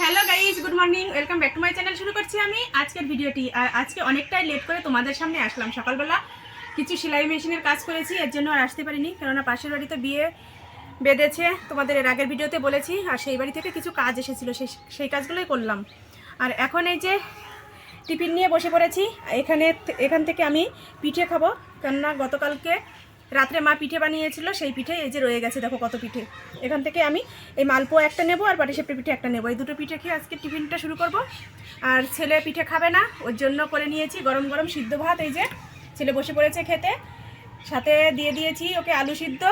Hello guys good morning welcome back to my channel শুরু করছি আমি আজকের ভিডিওটি। আর আজকে অনেকটাই লেট করে তোমাদের সামনে আসলাম। সকালবেলা কিছু সেলাই মেশিনের কাজ করেছি, এর জন্য আর আসতে পারিনি। কেননা পাশের বাড়িতে বিয়ে বেঁধেছে। তোমাদের এর আগের ভিডিওতে বলেছি, আর সেই বাড়ি থেকে কিছু কাজ এসেছিল। সেই সেই কাজগুলোই করলাম। আর এখন এই যে টিফিন নিয়ে বসে পড়েছি, এখানে, এখান থেকে আমি পিঠে খাব। কেননা গতকালকে রাত্রে মা পিঠে বানিয়েছিল সেই পিঠে এই যে রয়ে গেছে দেখো কত পিঠে। এখান থেকে আমি এই মালপোয়া একটা নেব আর পাটিসাপটা পিঠে একটা নেব। এই দুটো পিঠে খেয়ে আজকে টিফিনটা শুরু করব। আর ছেলে পিঠে খাবে না ওর জন্য করে নিয়েছি গরম গরম সিদ্ধ ভাত এই যে ছেলে বসে পড়েছে খেতে। সাথে দিয়ে দিয়েছি ওকে আলু সিদ্ধ।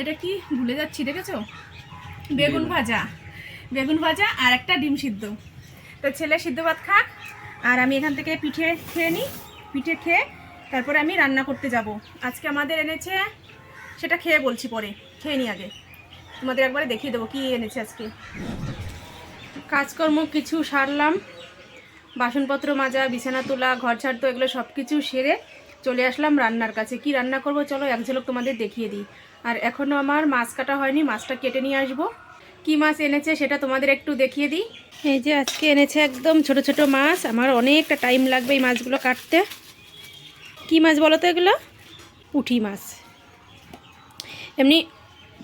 এটা কি? ভুলে যাচ্ছি দেখেছ? বেগুন ভাজা। বেগুন ভাজা আর একটা ডিম সিদ্ধ। তো ছেলে সিদ্ধ ভাত খাক আর আমি এখান থেকে পিঠে খেয়ে নিই পিঠে খেয়ে তারপরে আমি রান্না করতে যাব। আজকে আমাদের এনেছে, সেটা খেয়ে বলছি পরে, খেয়ে নিই আগে। তোমাদের একবারে দেখিয়ে দেবো কী এনেছে আজকে। কাজকর্ম কিছু সারলাম। বাসনপত্র মাজা, বিছানা তোলা, ঘর তো এগুলো সব কিছু সেরে চলে আসলাম রান্নার কাছে। কি রান্না করব চলো এক ঝলক তোমাদের দেখিয়ে দিই। আর এখনও আমার মাছ কাটা হয়নি, মাছটা কেটে নিয়ে আসব। কি মাছ এনেছে সেটা তোমাদের একটু দেখিয়ে দিই। এই যে আজকে এনেছে একদম ছোট ছোট মাছ, আমার অনেকটা টাইম লাগবে এই মাছগুলো কাটতে। কি মাছ বলো তো এগুলো? পুঁটি মাছ। এমনি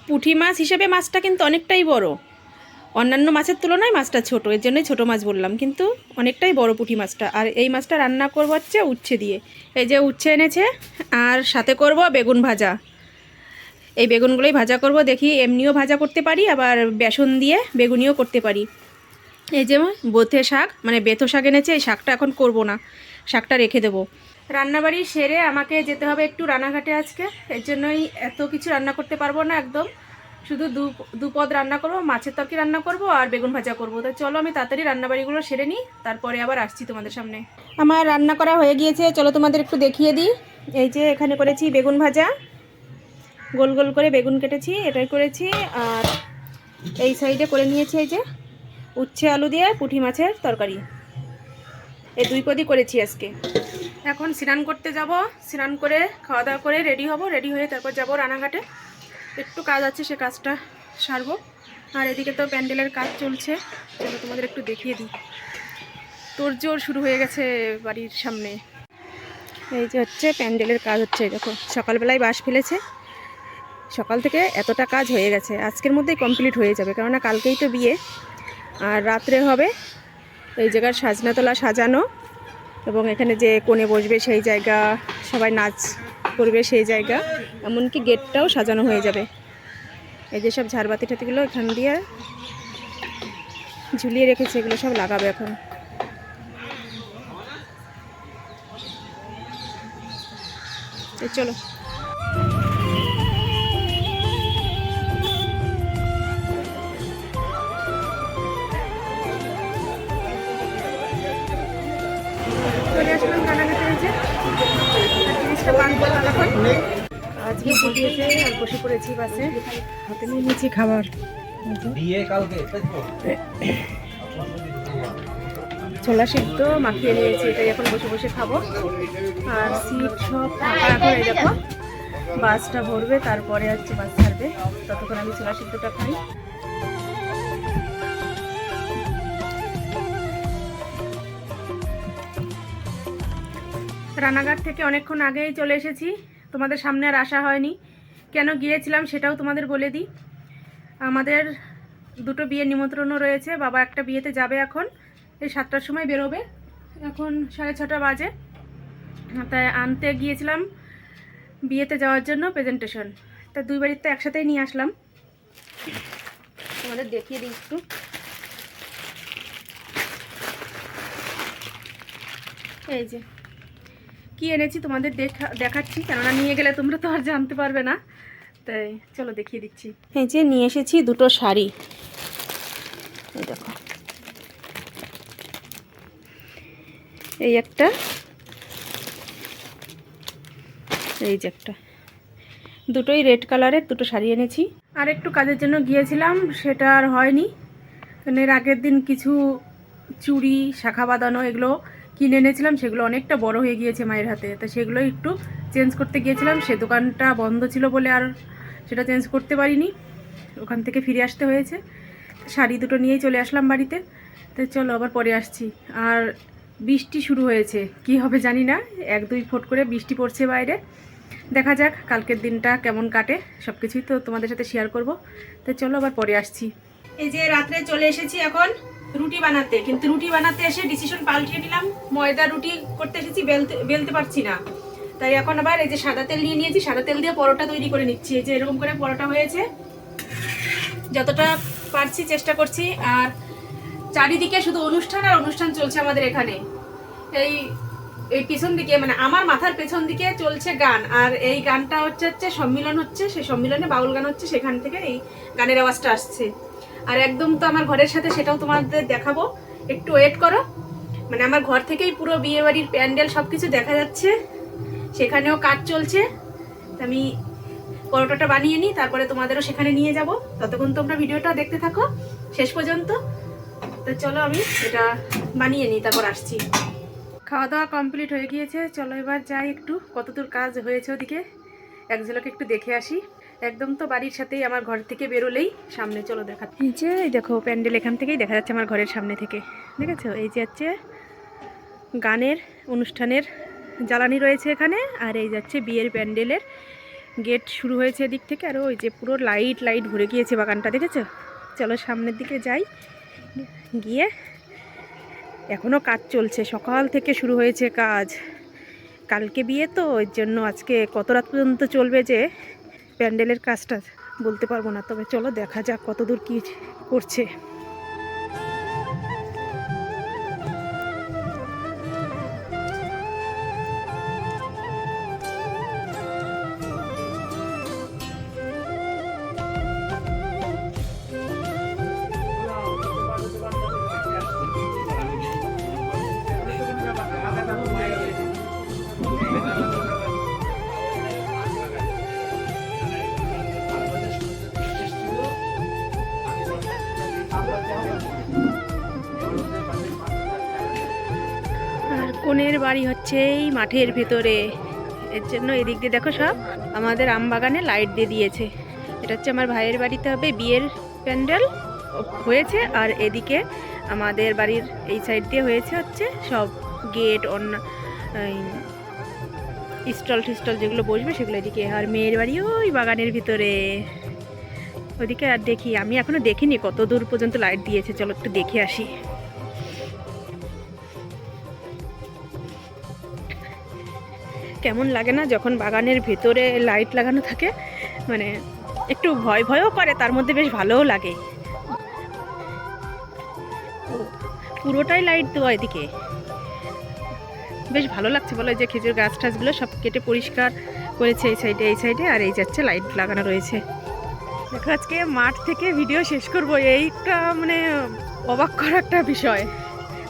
পুঁটি মাছ হিসেবে মাছটা কিন্তু অনেকটাই বড়। অন্যান্য মাছের তুলনায় মাছটা ছোট, এর জন্যই ছোটো মাছ বললাম, কিন্তু অনেকটাই বড় পুঁটি মাছটা। আর এই মাছটা রান্না করব হচ্ছে উচ্ছে দিয়ে। এই যে উচ্ছে এনেছে, আর সাথে করব বেগুন ভাজা। এই বেগুনগুলোই ভাজা করব, দেখি এমনিও ভাজা করতে পারি, আবার বেসন দিয়ে বেগুনিও করতে পারি। এই যে বোথে শাক মানে বেথো শাক এনেছে, এই শাকটা এখন করব না। শাকটা রেখে দেবো। রান্নাবাড়ি সেরে আমাকে যেতে হবে একটু রানাঘাটে আজকে। এর জন্যই এত কিছু রান্না করতে পারব না একদম। শুধু দু দু পদ রান্না করব, মাছের তরকি রান্না করব আর বেগুন ভাজা করব। তো চলো আমি তাড়াতাড়ি রান্নাবাড়িগুলো সেরে নিই, তারপরে আবার আসছি তোমাদের সামনে। আমার রান্না করা হয়ে গিয়েছে, চলো তোমাদের একটু দেখিয়ে দিই। এই যে এখানে করেছি বেগুন ভাজা। গোল গোল করে বেগুন কেটেছি, এটাই করেছি, আর এই সাইডে করে নিয়েছি এই যে উচ্ছে আলু দিয়ে পুঁটি মাছের তরকারি। এই দুই পদই করেছি আজকে। এখন স্নান করতে যাব। স্নান করে খাওয়া দাওয়া করে রেডি হব রেডি হয়ে তারপর যাব রানাঘাটে। একটু কাজ আছে, সে কাজটা সারবো। আর এদিকে তো প্যান্ডেলের কাজ চলছে, চলো তোমাদের একটু দেখিয়ে দিই। তোর জোর শুরু হয়ে গেছে বাড়ির সামনে। এই যে হচ্ছে প্যান্ডেলের কাজ হচ্ছে দেখো, সকালবেলায় বাস ফেলেছে। সকাল থেকে এতটা কাজ হয়ে গেছে, আজকের মধ্যেই কমপ্লিট হয়ে যাবে, কেননা কালকেই তো বিয়ে। আর রাত্রে হবে, এই জায়গার সাজনাতলা সাজানো। এবং এখানে যে কোণে বসবে সেই জায়গা, সবাই নাচ করবে সেই জায়গা, এমনকি গেটটাও সাজানো হয়ে যাবে। এই যেসব ঝাড়বাতি টাতিগুলো এখান দিয়ে ঝুলিয়ে রেখেছে, এগুলো সব লাগাবে এখন। চলে। আজকে ফুটিয়েছে আর বসে পড়েছি বাসে। হাতে নিয়ে নিয়েছি খাবার। ছোলা সিদ্ধ মাখিয়ে নিয়েছি এটাই এখন বসে বসে খাব। আর সিট সব ফাঁকা এখন এই দেখো। বাসটা ভরবে তারপরে হচ্ছে বাস ছাড়বে। ততক্ষণ আমি ছোলা সিদ্ধটা খাই। রানাঘাট থেকে অনেকক্ষণ আগেই চলে এসেছি। তোমাদের সামনে আর আসা হয়নি। কেন গিয়েছিলাম সেটাও তোমাদের বলে দিই। আমাদের দুটো বিয়ের নিমন্ত্রণও রয়েছে। বাবা একটা বিয়েতে যাবে এখন। এই সাতটার সময় বেরোবে। এখন সাড়ে ছটা বাজে। তাই আনতে গিয়েছিলাম বিয়েতে যাওয়ার জন্য প্রেজেন্টেশন তা দুই বাড়িতে একসাথেই নিয়ে আসলাম। তোমাদের দেখিয়ে দিই একটু। এই যে। কি এনেছি তোমাদের দেখা দেখাচ্ছি কেননা নিয়ে গেলে তোমরা তো আর জানতে পারবে না। তাই চলো দেখিয়ে দিচ্ছি। এই যে নিয়ে এসেছি দুটো শাড়ি। এই দেখো। এই একটা এই যে একটা। দুটোই রেড কালারের দুটো শাড়ি এনেছি। আর একটু কাজের জন্য গিয়েছিলাম সেটা আর হয়নি। কারণ এর আগের দিন কিছু চুড়ি শাখা বাঁধানো এগুলো কিনে এনেছিলাম, সেগুলো অনেকটা বড় হয়ে গিয়েছে মায়ের হাতে। তো সেগুলো একটু চেঞ্জ করতে গিয়েছিলাম, সে দোকানটা বন্ধ ছিল বলে আর সেটা চেঞ্জ করতে পারিনি। ওখান থেকে ফিরে আসতে হয়েছে। শাড়ি দুটো নিয়েই চলে আসলাম বাড়িতে। তো চলো আবার পরে আসছি। আর বৃষ্টি শুরু হয়েছে, কি হবে জানি না। এক দুই ফুট করে বৃষ্টি পড়ছে বাইরে। দেখা যাক, কালকের দিনটা কেমন কাটে সব কিছুই তো তোমাদের সাথে শেয়ার করব। তো চলো আবার পরে আসছি। এই যে রাত্রে চলে এসেছি এখন। রুটি বানাতে, কিন্তু রুটি বানাতে এসে ডিসিশন পাল্টিয়ে নিলাম। ময়দা রুটি করতে এসেছি, বেলতে বেলতে পারছি না। তাই এখন আবার এই যে সাদা তেল নিয়ে নিয়েছি, সাদা তেল দিয়ে পরোটা তৈরি করে নিচ্ছি। এই যে এরকম করে পরোটা হয়েছে। যতটা পারছি চেষ্টা করছি, আর চারিদিকে শুধু অনুষ্ঠান আর অনুষ্ঠান চলছে আমাদের এখানে। এই এই পিছন দিকে মানে আমার মাথার পেছন দিকে চলছে গান। আর এই গানটা হচ্ছে হচ্ছে সম্মিলন হচ্ছে, সেই সম্মিলনে বাউল গান হচ্ছে, সেখান থেকে এই গানের আওয়াজটা আসছে। আর একদম তো আমার ঘরের সাথে সেটাও তোমাদের দেখাবো। একটু ওয়েট করো। মানে আমার ঘর থেকেই পুরো বিয়ে বাড়ির প্যান্ডেল সব কিছু দেখা যাচ্ছে। সেখানেও কাজ চলছে। আমি পরোটাটা বানিয়ে নিই, তারপরে তোমাদেরও সেখানে নিয়ে যাব। ততক্ষণ তোমরা ভিডিওটা দেখতে থাকো। শেষ পর্যন্ত। তো চলো আমি এটা বানিয়ে নিই, তারপর আসছি। খাওয়া দাওয়া কমপ্লিট হয়ে গিয়েছে। চলো এবার যাই একটু। কতদূর কাজ হয়েছে ওদিকে? এক একটু দেখে আসি। একদম তো বাড়ির সাথেই আমার ঘর থেকে বেরোলেই সামনে, চলো দেখা এই যে দেখো, প্যান্ডেল এখান থেকেই দেখা যাচ্ছে আমার ঘরের সামনে থেকে। দেখেছ? এই যে হচ্ছে গানের অনুষ্ঠানের জ্বালানি রয়েছে এখানে, আর এই যাচ্ছে বিয়ের প্যান্ডেলের গেট শুরু হয়েছে এদিক থেকে, আর ওই যে পুরো লাইট লাইট ভরে গিয়েছে বাগানটা, দেখেছ? চলো সামনের দিকে যাই। গিয়ে এখনও কাজ চলছে, সকাল থেকে শুরু হয়েছে কাজ। কালকে বিয়ে তো ওই জন্য আজকে কত রাত পর্যন্ত চলবে যে প্যান্ডেলের কাজটা বলতে পারব না তবে চলো দেখা যাক কতদূর কী করছে। আর কোনের বাড়ি হচ্ছে এই মাঠের ভেতরে। এর জন্য এদিক দিয়ে দেখো সব। আমাদের আম বাগানে লাইট দিয়ে দিয়েছে। এটা হচ্ছে আমার ভাইয়ের বাড়িতে হবে, বিয়ের প্যান্ডেল হয়েছে। আর এদিকে আমাদের বাড়ির এই সাইড দিয়ে হয়েছে হচ্ছে সব গেট অন্য স্টল টিস্টল যেগুলো বসবে সেগুলো এদিকে। আর মেয়ের বাড়ি ওই বাগানের ভিতরে। ওদিকে আর দেখি, আমি এখনও দেখিনি কত দূর পর্যন্ত লাইট দিয়েছে। চলো একটু দেখে আসি। কেমন লাগে না যখন বাগানের ভেতরে লাইট লাগানো থাকে? মানে একটু ভয় ভয়ও করে, তার মধ্যে বেশ ভালোও লাগে। পুরোটাই লাইট দেওয়া এদিকে। বেশ ভালো লাগছে বলো যে খেজুর গাছ টাছগুলো সব কেটে পরিষ্কার করেছে এই সাইডে এই সাইডে আর এই যাচ্ছে লাইট লাগানো রয়েছে। দেখো, আজকে মাঠ থেকে ভিডিও শেষ করব। এইটা মানে অবাক করা একটা বিষয়।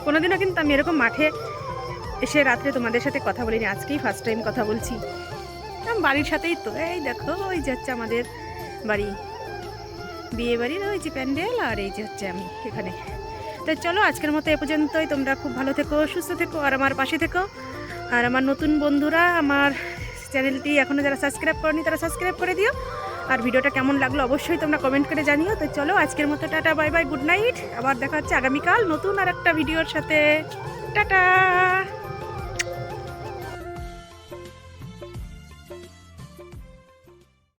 কোনোদিনও কিন্তু আমি এরকম মাঠে এসে রাত্রে তোমাদের সাথে কথা বলিনি, আজকেই ফার্স্ট টাইম কথা বলছি। বাড়ির সাথেই তো, এই দেখো, ওই যে হচ্ছে আমাদের বাড়ি। বিয়ে বাড়ির ওই যে প্যান্ডেল আর এই যে হচ্ছে আমি এখানে। তো চলো, আজকের মতো এ পর্যন্তই। তোমরা খুব ভালো থেকো, সুস্থ থেকো, আর আমার পাশে থেকো। আর আমার নতুন বন্ধুরা, আমার চ্যানেলটি এখনও যারা সাবস্ক্রাইব করনি, তারা সাবস্ক্রাইব করে দিও। আর ভিডিওটা কেমন লাগল অবশ্যই তোমরা কমেন্ট করে জানিও। তো চলো, আজকের মতো tata bye bye good night আবার দেখা হচ্ছে আগামীকাল নতুন আর একটা ভিডিওর সাথে। টাটা!